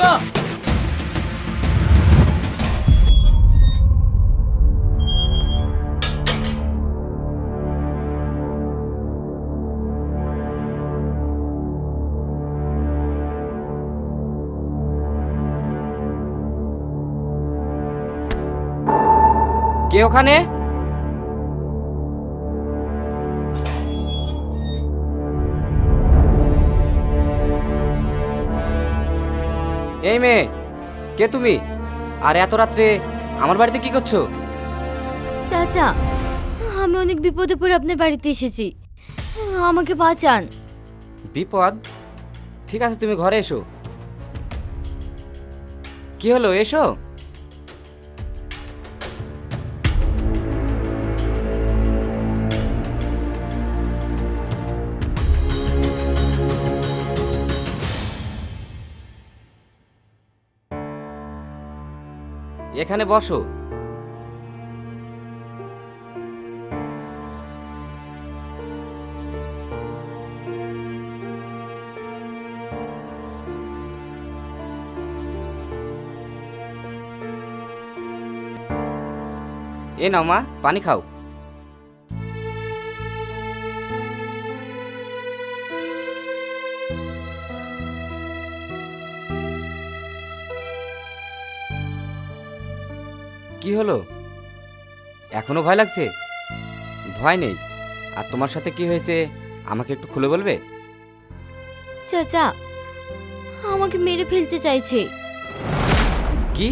さ কে ওখানে এই মেয়ে কে তুমি? আর এত রাত্রে আমার বাড়িতে কি করছ? চাচা আমি অনেক বিপদে পড়ে আপনার বাড়িতে এসেছি। আমাকে বাঁচান। বিপদ? ঠিক আছে তুমি ঘরে এসো। কি হলো এসো? এখানে বসো। এ নাও মা পানি খাও। কি হলো? এখনও ভয় লাগছে? ভয় নেই। আর তোমার সাথে কি হয়েছে আমাকে একটু খুলে বলবে? চাচা আমাকে মেরে ফেলতে চাইছে। কি?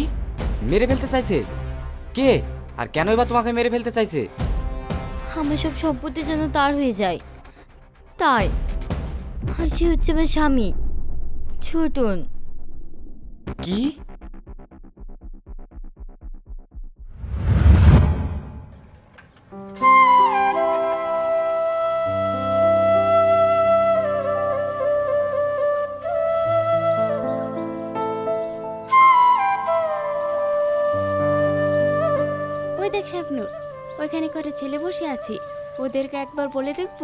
মেরে ফেলতে চাইছে? কে? আর কেনই বা তোমাকে মেরে ফেলতে চাইছে? আমার সব সম্পত্তি যেন তার হয়ে যায়। তাই। আর সে হচ্ছে আমার স্বামী ছোটন। কি? ছেলে বসে আছে ওদেরকে একবার বলে দেখব।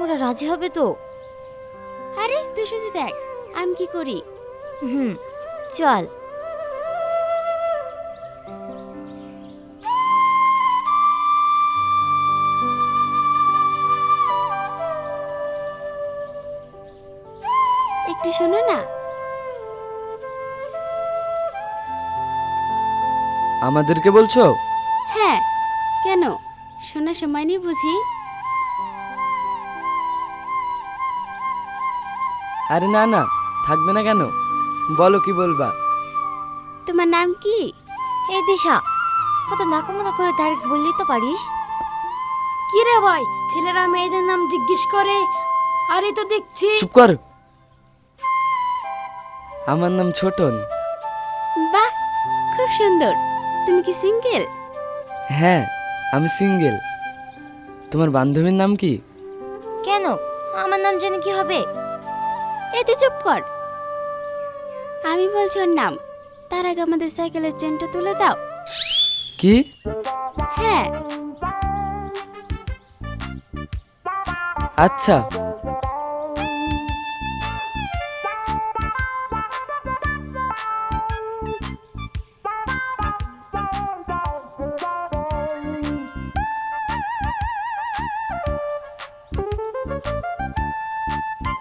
ওরা রাজি হবে তো? আরে তুই শুধু দেখ আমি কি করি? হুম চল। একটু শোনো না। আমাদেরকে বলছো? শোনার সময় নেই বুঝি? আরে না না থাকবে না কেন? বলো কি বলবা? তোমার নাম কি? এই দিশা অত নাকামনা করে ডাইরেক্ট বললেই তো পারিস? কি রে ভাই ছেলেরা মেয়েদের নাম জিজ্ঞেস করে? আরে তো দেখছি। চুপ কর। আমার নাম ছোটন। বাহ খুব সুন্দর। তুমি কি সিঙ্গেল হ্যাঁ আমি সিঙ্গেল তোমার বান্ধবীর নাম কি? কেন? আমার নাম জেনে কি হবে? এতে চুপ কর। আমি বলছি ওর নাম। তার আগে আমাদের সাইকেলের চেনটা তুলে দাও। কি? হ্যাঁ। আচ্ছা।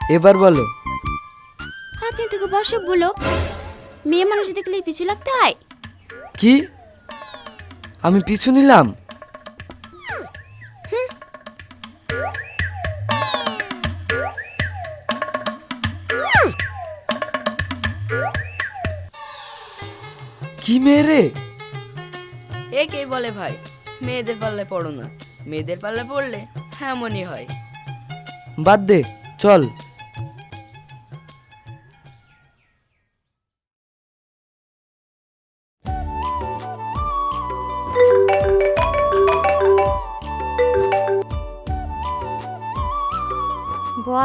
এবার বলো। আপনি তোকে বসব বলো মেয়ে মানুষ দেখলে পিছু লাগতে হয়। কি? আমি পিছু নিলাম? কি মেরে এ কে বলে ভাই? মেয়েদের পাল্লে পড়ো না। মেয়েদের পাল্লে পড়লে এমনই হয়। বাদ দে চল।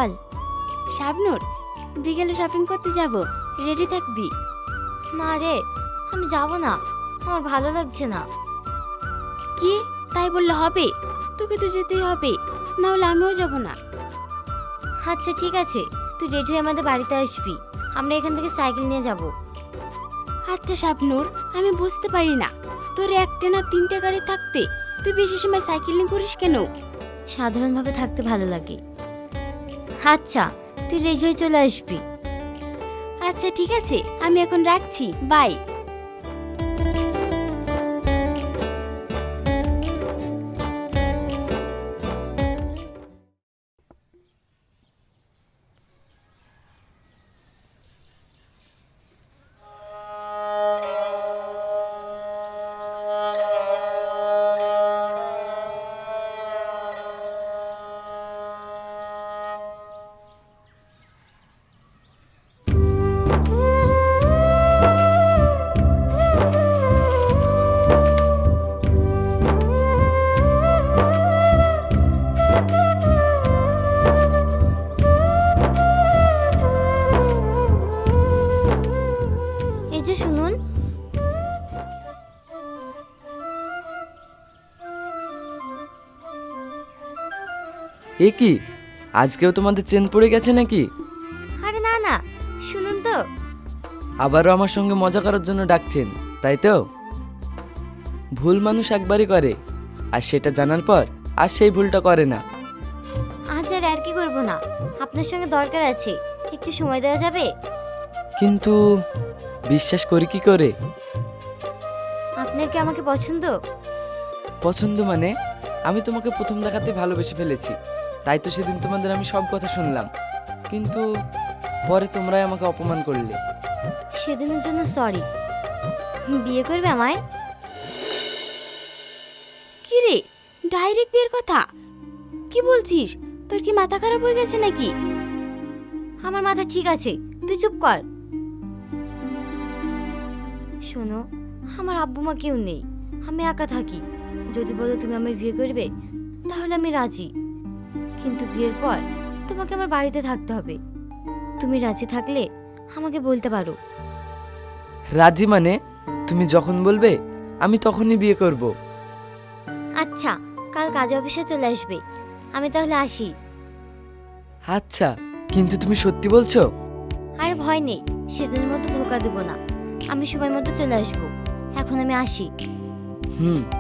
বল। শাবনুর, বিকেলে শপিং করতে যাব। রেডি থাকবি? না রে, আমি যাব না। আমার ভালো লাগছে না। কি? তাই বললে হবে? তোকে তো যেতেই হবে। না হলে আমিও যাব না। আচ্ছা ঠিক আছে। তুই রেডি হয়ে আমাদের বাড়িতে আসবি। আমরা এখান থেকে সাইকেল নিয়ে যাব। আচ্ছা শাবনুর, আমি বুঝতে পারি না। তোর একটা না তিনটে গাড়ি থাকতে, তুই বেশি সময় সাইকেলিং করিস কেন? সাধারণভাবে থাকতে ভালো লাগে। আচ্ছা তুই রেডি হয়ে চলে আসবি। আচ্ছা ঠিক আছে আমি এখন রাখছি বাই। এ কি? আজকেও তোমাদের চেন পড়ে গেছে নাকি? আরে না না শুনুন তো। আবারও আমার সঙ্গে মজা করার জন্য ডাকছেন তাই তো? ভুল মানুষ একবারই করে আর সেটা জানার পর আর সেই ভুলটা করে না। আজ আর আর কি করব না আপনার সঙ্গে দরকার আছে একটু সময় দেওয়া যাবে? কিন্তু বিশ্বাস করি কি করে? আপনার কি আমাকে পছন্দ? পছন্দ মানে আমি তোমাকে প্রথম দেখাতে ভালোবেসে ফেলেছি। তাই তো সেদিন তোমাদের আমি সব কথা শুনলাম। কিন্তু পরে তোমরাই আমাকে অপমান করলে। সেদিনের জন্য সরি বিয়ে করবে আমায়? কি রে ডাইরেক্ট বিয়ের কথা? কি বলছিস? তোর কি মাথা খারাপ হয়ে গেছে নাকি? আমার মাথা ঠিক আছে, তুই চুপ কর। শোনো, আমার আব্বু মা কেউ নেই। আমি একা থাকি। যদি বলো তুমি আমার বিয়ে করবে, তাহলে আমি রাজি। কিন্তু বিয়ের পর তোমাকে আমার বাড়িতে থাকতে হবে। তুমি রাজি থাকলে আমাকে বলতে পারো। রাজি মানে তুমি যখন বলবে আমি তখনই বিয়ে করব। আচ্ছা কাল কাজ অফিসে চলে আসবে। আমি তাহলে আসি। আচ্ছা কিন্তু তুমি সত্যি বলছো? আর ভয় নেই সেদিনের মতো ধোকা দেবো না। আমি সময় মতো চলে আসব। এখন আমি আসি। হুম।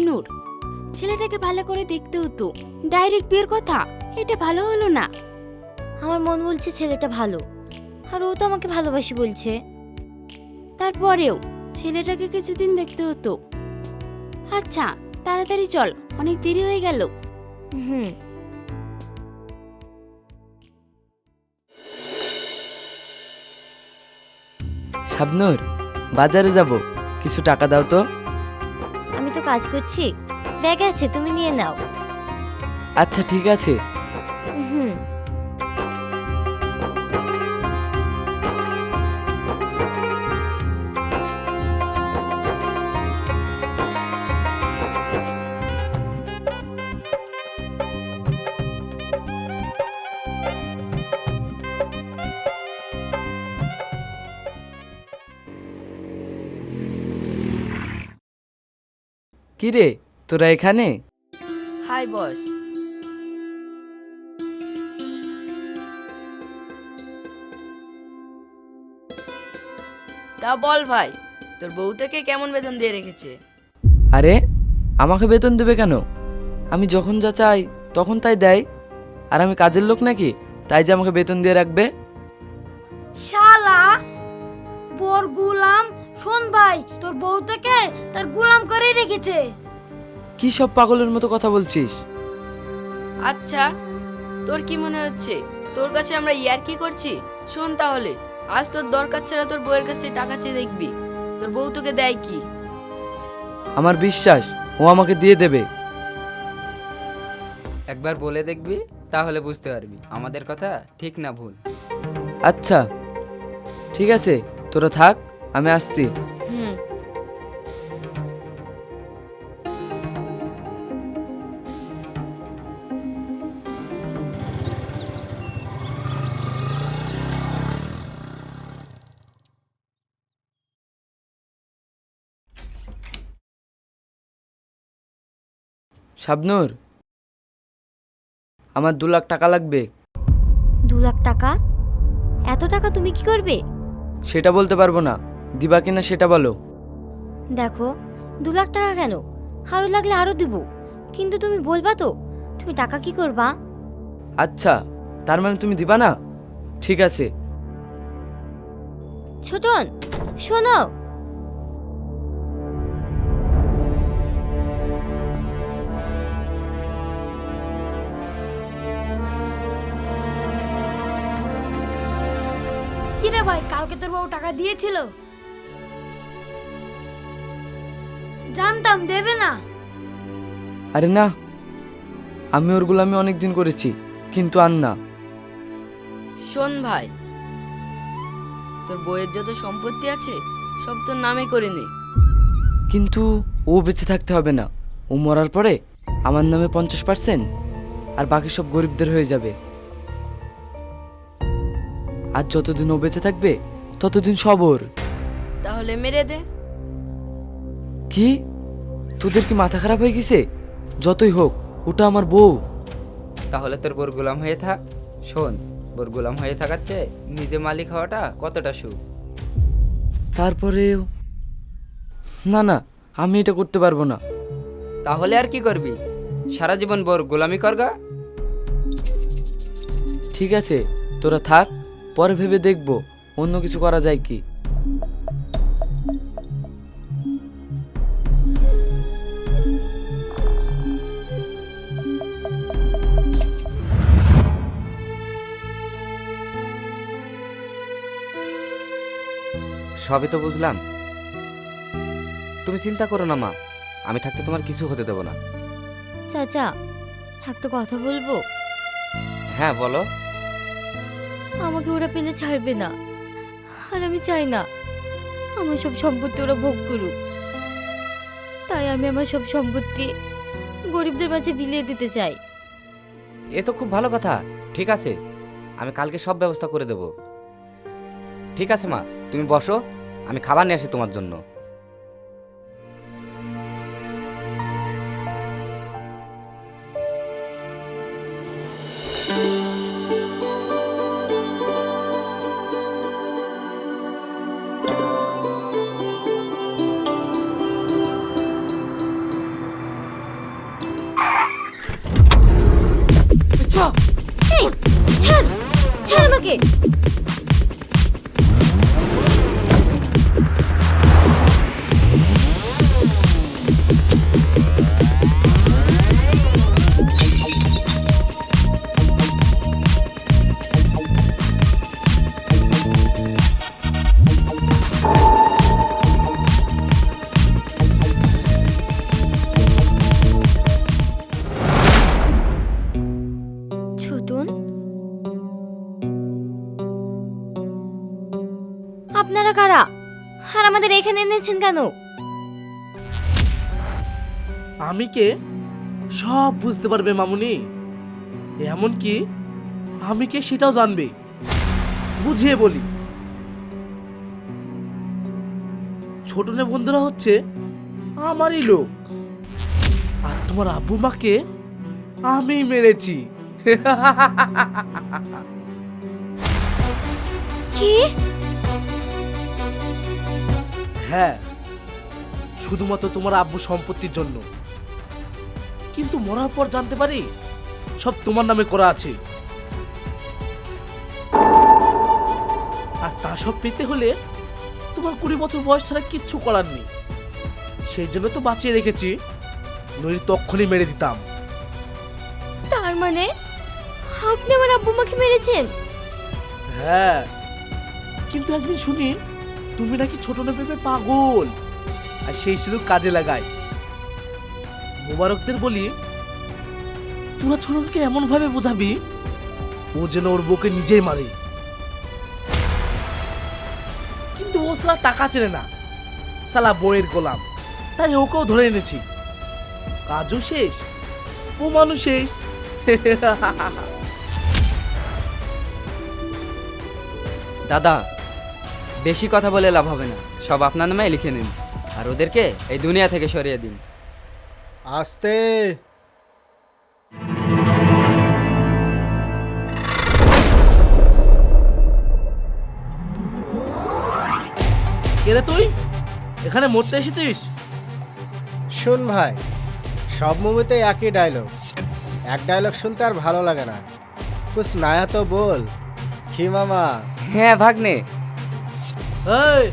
শাবনুর ছেলেটাকে ভালো করে দেখতে হতো ডাইরেক্ট বিয়ের কথা এটা ভালো হলো না। আমার মন বলছে ছেলেটা ভালো আর ও তো আমাকে ভালোবাসি বলছে। তারপরেও ছেলেটাকে কিছুদিন দেখতে হতো। আচ্ছা তাড়াতাড়ি চল অনেক দেরি হয়ে গেল। হুম। শাবনুর বাজারে যাব কিছু টাকা দাও তো। কাজ করছি। ব্যাগ আছে তুমি নিয়ে নাও। আচ্ছা ঠিক আছে। কি রে তোরা এখানে? Hi boss. তা বল ভাই তোর বউ থেকে কেমন বেতন দিয়ে রেখেছে? আরে আমাকে বেতন দেবে কেন? আমি যখন যা চাই তখন তাই দেয়। আর আমি কাজের লোক নাকি তাই যে আমাকে বেতন দিয়ে রাখবে? শালা বোর গুলাম শোন ভাই তোর বউ থেকে তার গুলাম করে রেখেছে। কি সব পাগলের মতো কথা বলছিস? আচ্ছা তোর কি মনে হচ্ছে? তোর কাছে আমরা ইয়ার কি করছি? শোন তাহলে আজ তোর দরকার ছাড়া তোর বউয়ের কাছে টাকা চেয়ে দেখবি। তোর বউ তোকে দেয় কি? আমার বিশ্বাস ও আমাকে দিয়ে দেবে। একবার বলে দেখবি তাহলে বুঝতে পারবি। আমাদের কথা ঠিক না ভুল। আচ্ছা ঠিক আছে তোরা থাক। আমি আসছি। হুম। শাবনুর আমার দু লাখ টাকা লাগবে। দু লাখ টাকা? এত টাকা তুমি কি করবে? সেটা বলতে পারব না। দিবা কিনা সেটা বলো। দেখো দু লাখ টাকা কেন? আরও লাগলে আরও দিব। কিন্তু তুমি বলবা তো তুমি টাকা কি করবা? আচ্ছা তার মানে তুমি দিবা না? ঠিক আছে। ছোটন শোনো। কি রে ভাই কালকে তোর বউ টাকা দিয়েছিল? জানতাম দেবে না। আরে না আমি ওর গোলামি অনেক দিন করেছি কিন্তু আর না। শোন ভাই তোর বইয়ের যত সম্পত্তি আছে সব তোর নামে করে নে। কিন্তু ও বেঁচে থাকতে হবে না। ও মরার পরে আমার নামে পঞ্চাশ পার্সেন্ট আর বাকি সব গরিবদের হয়ে যাবে। আর যতদিন ও বেঁচে থাকবে ততদিন সবর তাহলে মেরে দে। কি? তোদের কি মাথা খারাপ হয়ে গেছে? যতই হোক ওটা আমার বউ। তাহলে তোর বোর গোলাম হয়ে থাক। শোন বোর গোলাম হয়ে থাকার চেয়ে নিজে মালিক হওয়াটা কতটা সুখ? তারপরেও না না আমি এটা করতে পারব না। তাহলে আর কি করবি? সারা জীবন বোর গোলামি করগা ঠিক আছে তোরা থাক পরে ভেবে দেখব অন্য কিছু করা যায় কি? সবই তো বুঝলাম। তুমি চিন্তা করো না মা। আমি থাকতে তোমার কিছু হতে দেবো না। চাচা একটা কথা বলব? হ্যাঁ বলো। আমাকে ওরা পেলে ছাড়বে না। আর আমি চাই না। আমার সব সম্পত্তি ওরা ভোগ করুক। তাই আমি আমার সব সম্পত্তি গরিবদের মাঝে বিলিয়ে দিতে চাই। এ তো খুব ভালো কথা। ঠিক আছে। আমি কালকে সব ব্যবস্থা করে দেব। ঠিক আছে মা। তুমি বসো। আমি খাবার নিয়ে আসি তোমার জন্য। এই আর আমাদের এখানে এনেছেন কেন? আমি কে? সব বুঝতে পারবে মামুনি। এমন কি? আমি কে সেটাও জানবে। বুঝিয়ে বলি। ছোটনে বন্ধুরা হচ্ছে আমারই লোক। আর তোমার আব্বু মাকে আমি মেরেছি। কি? হ্যাঁ শুধুমাত্র তোমার আব্বু সম্পত্তির জন্য। কিন্তু মরার পর জানতে পারি সব তোমার নামে করা আছে। আর তা সব পেতে হলে তোমার কুড়ি বছর বয়স ছাড়া কিচ্ছু করার নেই। সেই জন্য তো বাঁচিয়ে রেখেছি নইলে তক্ষণই মেরে দিতাম। তার মানে আপনি আমার আব্বু মাকে মেরেছেন? হ্যাঁ কিন্তু একদিন শুনি তুমি নাকি ছোট না ভেবে পাগল? আর সেই সুযোগ কাজে লাগায়। মোবারকদের বলি, তোরা ছোটনকে এমন ভাবে বোঝাবি? ও যেন ওর বউকে নিজেই মারে। কিন্তু ও সালা টাকা চেনে না। সালা বইয়ের গোলাম। তাই ওকেও ধরে এনেছি। কাজও শেষ ও মানুষ শেষ। দাদা বেশি কথা বলে লাভ হবে না। সব আপনার নামে লিখে নিন। আর ওদেরকে এই দুনিয়া থেকে সরিয়ে দিন। আস্তে। কে রে তুই? এখানে মরতে এসেছিস? শুন ভাই সব মুভিতে একই ডায়লগ এক ডায়লগ শুনতে আর ভালো লাগে না। কুছ নায়া তো বল কি মামা? হ্যাঁ ভাগ্নে এই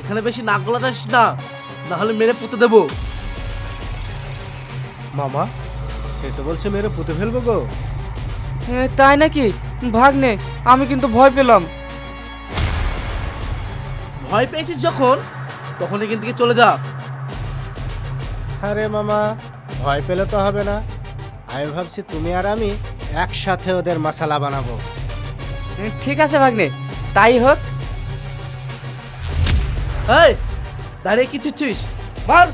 এখানে বেশি নাক গলাতে আসিস না না হলে মেরে পুঁতে দেবো। মামা এ তো বলছে মেরে পুঁতে ফেলব গো। তাই নাকি? ভাগ্নে আমি কিন্তু ভয় পেলাম। ভয় পেয়েছিস যখন তখন এখান থেকে চলে যা। আরে মামা ভয় পেলে তো হবে না। আমি ভাবছি তুমি আর আমি একসাথে ওদের মশালা বানাবো। ঠিক আছে ভাগ্নে তাই হোক। এই দাঁড়িয়ে কি চিচ্ছিস মার।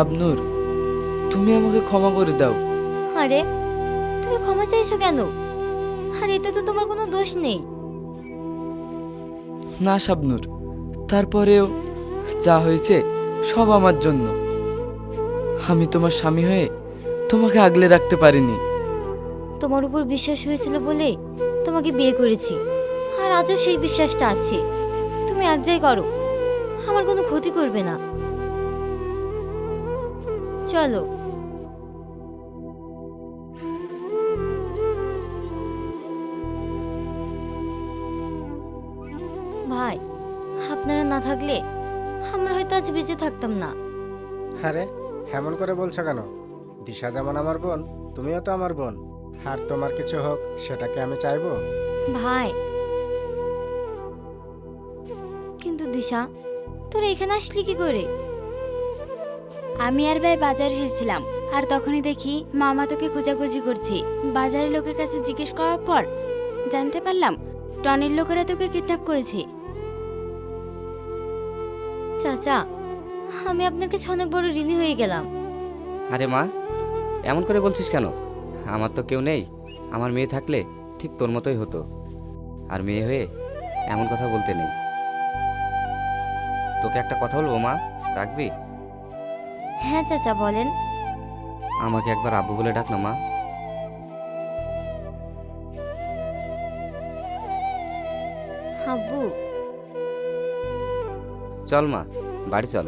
শাবনুর তুমি আমাকে ক্ষমা করে দাও। আরে তুমি ক্ষমা চাইছো কেন? আর এতে তো তোমার কোনো দোষ নেই। না শাবনুর তারপরেও যা হয়েছে সব আমার জন্য। আমি তোমার স্বামী হয়ে তোমাকে আগলে রাখতে পারিনি। তোমার উপর বিশ্বাস হয়েছিল বলে তোমাকে বিয়ে করেছি। আর আজও সেই বিশ্বাসটা আছে। তুমি এক যাই করো আমার কোনো ক্ষতি করবে না। চলো। ভাই আপনারা না থাকলে আমরা হয়তো আজ বেঁচে থাকতাম না। আরে হেমন করে বলছো কেন? দিশা যেমন আমার বোন তুমিও তো আমার বোন। আর তোমার কিছু হোক সেটাকে আমি চাইব? ভাই। কিন্তু দিশা তোরা এখানে আসলি কি করে? আমি আর ভাই বাজারে এসেছিলাম আর তখনই দেখি মামা তোকে খোঁজাখুঁজি করছি। বাজারের লোকের কাছে জিজ্ঞেস করার পর জানতে পারলাম টনির লোকেরা তোকে কিডন্যাপ করেছে। চাচা আমি আপনার কাছে অনেক বড় ঋণী হয়ে গেলাম। আরে মা এমন করে বলছিস কেন? আমার তো কেউ নেই আমার মেয়ে থাকলে ঠিক তোর মতোই হতো। আর মেয়ে হয়ে এমন কথা বলতে নেই। তোকে একটা কথা বলব মা রাখবি? হ্যাঁ চাচা বলেন। আমাকে একবার আব্বু বলে ডাক না মা। আব্বু। চল মা বাড়ি চল।